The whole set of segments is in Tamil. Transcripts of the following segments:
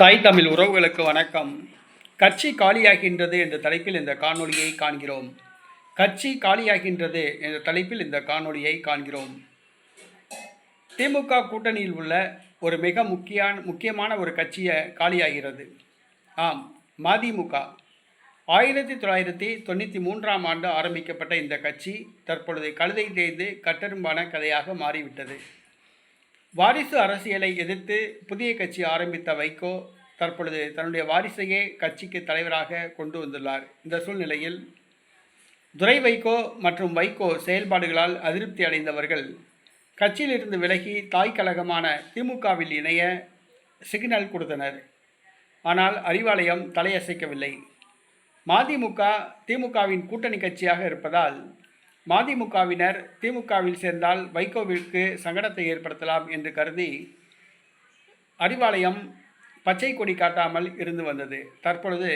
தாய் தமிழ் உறவுகளுக்கு வணக்கம். கட்சி காலியாகின்றது என்ற தலைப்பில் இந்த காணொளியை காண்கிறோம். கட்சி காலியாகின்றது என்ற தலைப்பில் இந்த காணொளியை காண்கிறோம். திமுக கூட்டணியில் உள்ள ஒரு மிக முக்கிய முக்கியமான ஒரு கட்சியை காலியாகிறது. ஆம் மதிமுக. ஆயிரத்தி தொள்ளாயிரத்தி தொண்ணூற்றி மூன்றாம் ஆண்டு ஆரம்பிக்கப்பட்ட இந்த கட்சி தற்பொழுது கழுதை தேய்ந்து கட்டெரும்பான கதையாக மாறிவிட்டது. வாரிசு அரசியலை எதிர்த்து புதிய கட்சி ஆரம்பித்த வைகோ தற்பொழுது தன்னுடைய வாரிசையே கட்சிக்கு தலைவராக கொண்டு வந்துள்ளார். இந்த சூழ்நிலையில் துரை வைகோ மற்றும் வைகோ செயல்பாடுகளால் அதிருப்தி அடைந்தவர்கள் கட்சியிலிருந்து விலகி தாய் கழகமான திமுகவில் இணைய சிக்னல் கொடுத்தனர். ஆனால் அறிவாலயம் தலையசைக்கவில்லை. மதிமுக திமுகவின் கூட்டணி கட்சியாக இருப்பதால் மதிமுகவினர் திமுகவில் சேர்ந்தால் வைகோவிற்கு சங்கடத்தை ஏற்படுத்தலாம் என்று கருதி அறிவாலயம் பச்சை கொடி காட்டாமல் இருந்து வந்தது. தற்பொழுது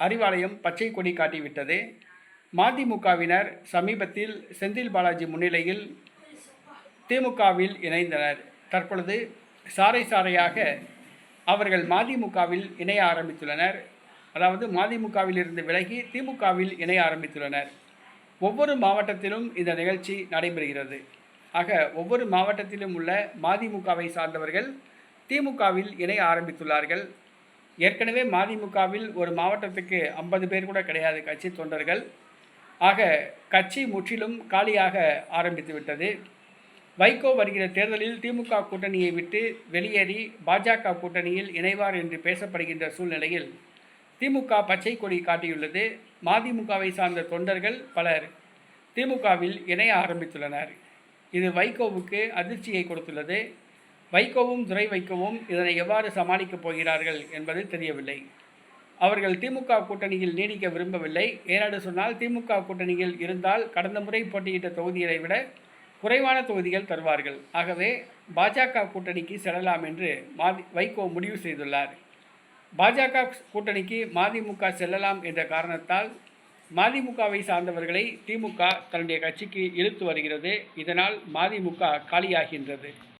அறிவாலயம் பச்சை கொடி காட்டிவிட்டது. மதிமுகவினர் சமீபத்தில் செந்தில் பாலாஜி முன்னிலையில் திமுகவில் இணைந்தனர். தற்பொழுது சாறை சாறையாக அவர்கள் மதிமுகவில் இணைய ஆரம்பித்துள்ளனர். அதாவது மதிமுகவில் இருந்து விலகி திமுகவில் இணைய ஆரம்பித்துள்ளனர். ஒவ்வொரு மாவட்டத்திலும் இந்த நிகழ்ச்சி நடைபெறுகிறது. ஆக ஒவ்வொரு மாவட்டத்திலும் உள்ள மதிமுகவை சார்ந்தவர்கள் திமுகவில் இணைய ஆரம்பித்துள்ளார்கள். ஏற்கனவே மதிமுகவில் ஒரு மாவட்டத்துக்கு ஐம்பது பேர் கூட கிடையாது கட்சி தொண்டர்கள். ஆக கட்சி முற்றிலும் காலியாக ஆரம்பித்து விட்டது. வைகோ வருகிற தேர்தலில் திமுக கூட்டணியை விட்டு வெளியேறி பாஜக கூட்டணியில் இணைவார் என்று பேசப்படுகின்ற சூழ்நிலையில் திமுக பச்சை கொடி காட்டியுள்ளது. மதிமுகவை சார்ந்த தொண்டர்கள் பலர் திமுகவில் இணைய ஆரம்பித்துள்ளனர். இது வைகோவுக்கு அதிர்ச்சியை கொடுத்துள்ளது. வைகோவும் துரை வைகோவும் இதனை எவ்வாறு சமாளிக்கப் போகிறார்கள் என்பது தெரியவில்லை. அவர்கள் திமுக கூட்டணியில் நீடிக்க விரும்பவில்லை. ஏனென்று சொன்னால் திமுக கூட்டணியில் இருந்தால் கடந்த முறை போட்டியிட்ட தொகுதிகளை விட குறைவான தொகுதிகள் தருவார்கள். ஆகவே பாஜக கூட்டணிக்கு செல்லலாம் என்று மாதி வைகோ முடிவு செய்துள்ளார். பாஜக கூட்டணிக்கு மதிமுக செல்லலாம் என்ற காரணத்தால் மதிமுகவை சார்ந்தவர்களை திமுக தன்னுடைய கட்சிக்கு இழுத்து வருகிறது. இதனால் மதிமுக காலியாகின்றது.